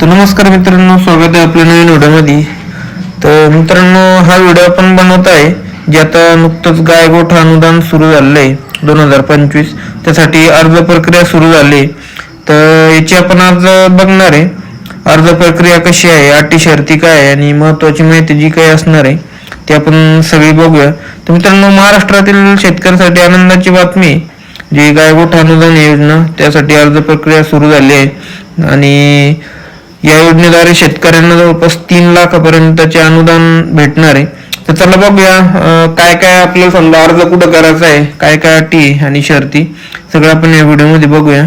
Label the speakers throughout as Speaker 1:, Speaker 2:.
Speaker 1: तर नमस्कार मित्रांनो स्वागत आहे आपल्या नवीन व्हिडिओमध्ये. तर मित्रांनो हा व्हिडिओ आपण बनवत आहे जे आता नुकतंच गाय गोठा अनुदान सुरू झालेलं आहे दोन हजार पंचवीस. त्यासाठी अर्ज प्रक्रिया सुरू झाली. तर याची आपण अर्ज बघणार आहे. अर्ज प्रक्रिया कशी आहे अटी शर्ती काय आहे आणि महत्वाची माहिती जी काही असणार आहे ती आपण सगळी बघूया. तर मित्रांनो महाराष्ट्रातील शेतकऱ्यांसाठी आनंदाची बातमी आहे. जी गाय गोठा अनुदान योजना त्यासाठी अर्ज प्रक्रिया सुरू झाली आहे. आणि या योजनेद्वारे शेतकऱ्यांना जवळपास तीन लाखापर्यंतचे अनुदान भेटणार आहे. तर चला बघूया काय काय आपल्याला समजा अर्ज कुठं करायचा आहे काय काय अटी आणि शर्ती सगळं आपण या व्हिडिओमध्ये बघूया.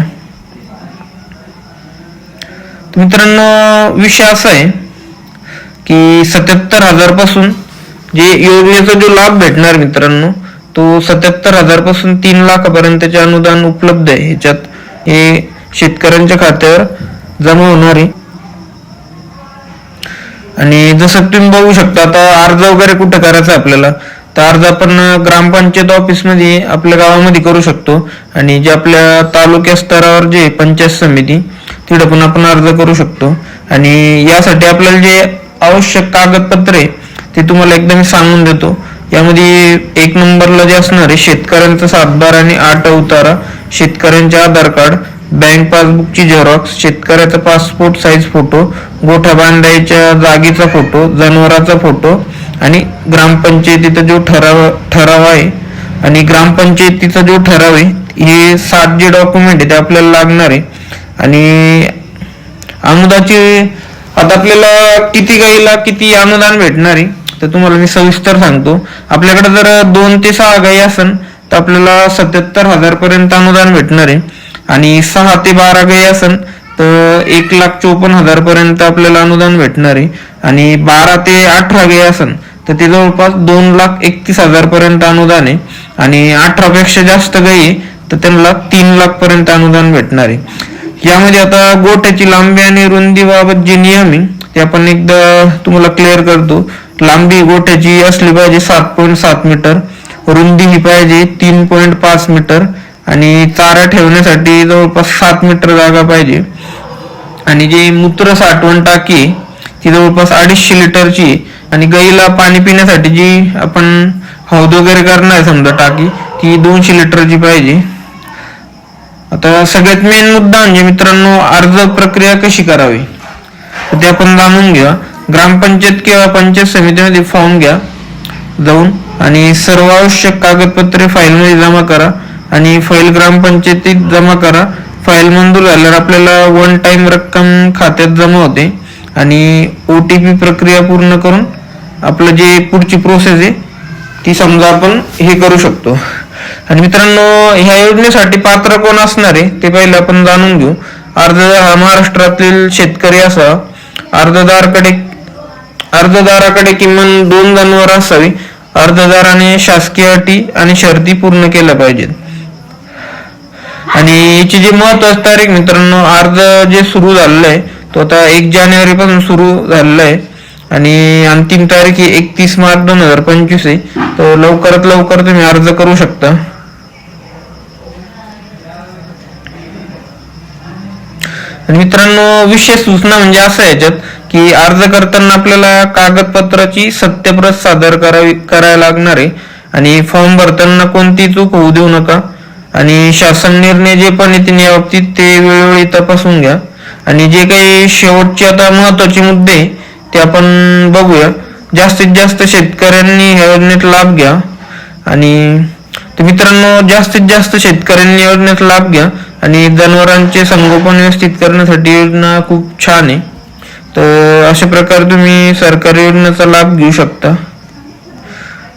Speaker 1: मित्रांनो विषय असा आहे की सत्याहत्तर हजारपासून जे योजनेचा जो लाभ भेटणार मित्रांनो तो सत्याहत्तर हजारपासून तीन लाखापर्यंतचे अनुदान उपलब्ध आहे. ह्याच्यात हे शेतकऱ्यांच्या खात्यावर जमा होणार आहे. आणि जसं तुम्ही बघू शकता आता अर्ज वगैरे कुठं करायचा आपल्याला तर अर्ज आपण ग्रामपंचायत ऑफिसमध्ये आपल्या गावामध्ये करू शकतो. आणि जे आपल्या तालुक्या स्तरावर जे पंचायत समिती तिथं पण आपण अर्ज करू शकतो. आणि यासाठी आपल्याला जे आवश्यक कागदपत्रे ते तुम्हाला एकदम सांगून देतो. यामध्ये एक नंबरला जे असणार आहे शेतकऱ्यांचा सातबार आणि आठ उतारा शेतकऱ्यांचे आधार कार्ड बँक पासबुकची झेरॉक्स शेतकऱ्याचा पासपोर्ट साईज फोटो गोठा बांधायच्या जागेचा फोटो जनावराचा फोटो आणि ग्रामपंचायतीचा जो ठराव ठराव आहे आणि ग्रामपंचायतीचा जो ठराव आहे हे सात जे डॉक्युमेंट आहे ते आपल्याला लागणार आहे. आणि अनुदाची आता आपल्याला किती गाईला किती अनुदान भेटणार आहे तर तुम्हाला मी सविस्तर सांगतो. आपल्याकडे जर दोन ते सहा गाई असन तर आपल्याला सत्याहत्तर हजारपर्यंत अनुदान भेटणार आहे. आणि सहा ते बारा गाई असन तर एक लाख चोपन्न हजार पर्यंत आपल्याला अनुदान भेटणार आहे. आणि बारा ते अठरा गाई असन तर ते जवळपास दोन लाख एकतीस हजार पर्यंत अनुदान आहे. आणि अठरा पेक्षा जास्त गाई तर त्यांना तीन लाख पर्यंत अनुदान भेटणार आहे. यामध्ये आता गोट्याची लांबी आणि रुंदीबाबत जे नियम आहे ते आपण एकदा तुम्हाला क्लिअर करतो. लांबी गोट्याची असली पाहिजे सात पॉईंट सात मीटर रुंदी ही पाहिजे तीन पॉईंट पाच मीटर आणि चारा ठेवण्यासाठी जवळपास सात मीटर जागा पाहिजे. आणि जी मूत्र साठवण टाकी आहे, ती जवळपास अडीचशे लिटरची आणि गाईला पाणी पिण्यासाठी जी आपण हौद वगैरे करणार समजा टाकी ती दोनशे लिटरची पाहिजे. आता सगळ्यात मेन मुद्दा म्हणजे मित्रांनो अर्ज प्रक्रिया कशी करावी? ते आपण जाणून घ्या ग्रामपंचायत किंवा पंचायत समितीमध्ये फॉर्म घ्या जाऊन आणि सर्व आवश्यक कागदपत्रे फाईलमध्ये जमा करा. आणि फाईल ग्रामपंचायतीत जमा करा. फाईल मंजूर झाल्यावर आपल्याला वन टाइम रक्कम खात्यात जमा होते. आणि ओ टी पी प्रक्रिया पूर्ण करून आपलं जे पुढची प्रोसेस आहे ती समजा आपण हे करू शकतो. आणि मित्रांनो ह्या योजनेसाठी पात्र कोण असणार आहे ते पहिले आपण जाणून घेऊ. अर्जदार हा महाराष्ट्रातील शेतकरी असा अर्जदाराकडे अर्जदाराकडे किमान दोन जनावर असावी. अर्जदाराने शासकीय अटी आणि शर्ती पूर्ण केल्या पाहिजेत. आणि याची जी महत्वाची तारीख मित्रांनो अर्ज जे सुरू झालेलं आहे तो आता एक जानेवारी पासून सुरू झालेला आहे आणि अंतिम तारीख ही एकतीस मार्च दोन हजार पंचवीस आहे. तर लवकरात लवकर तुम्ही अर्ज करू शकता. मित्रांनो विशेष सूचना म्हणजे असं याच्यात की अर्ज करताना आपल्याला कागदपत्राची सत्यप्रत सादर करावी करायला लागणार आहे. आणि फॉर्म भरताना कोणती चूक होऊ देऊ नका. आणि शासन निर्णय जे पण येतील या बाबतीत ते वेळोवेळी तपासून घ्या. आणि जे काही शेवटचे आता महत्त्वाचे मुद्दे आहे, ते आपण बघूया. जास्तीत जास्त शेतकऱ्यांनी ह्या योजनेत लाभ घ्या. आणि तर मित्रांनो जास्तीत जास्त शेतकऱ्यांनी योजनेत लाभ घ्या. आणि जनावरांचे संगोपन व्यवस्थित करण्यासाठी योजना खूप छान आहे. तर अशा प्रकारे तुम्ही सरकारी योजनेचा लाभ घेऊ शकता.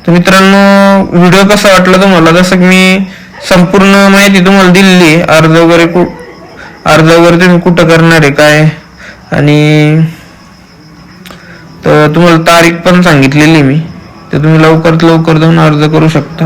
Speaker 1: तर मित्रांनो व्हिडिओ कसा वाटला तुम्हाला? जसं की मी संपूर्ण माहिती तुम्हाला दिलेली आहे. अर्ज वगैरे कु अर्ज वगैरे तुम्ही कुठं करणार आहे काय? आणि तर तुम्हाला तारीख पण सांगितलेली मी. तर तुम्ही लवकरात लवकर जाऊन अर्ज करू शकता.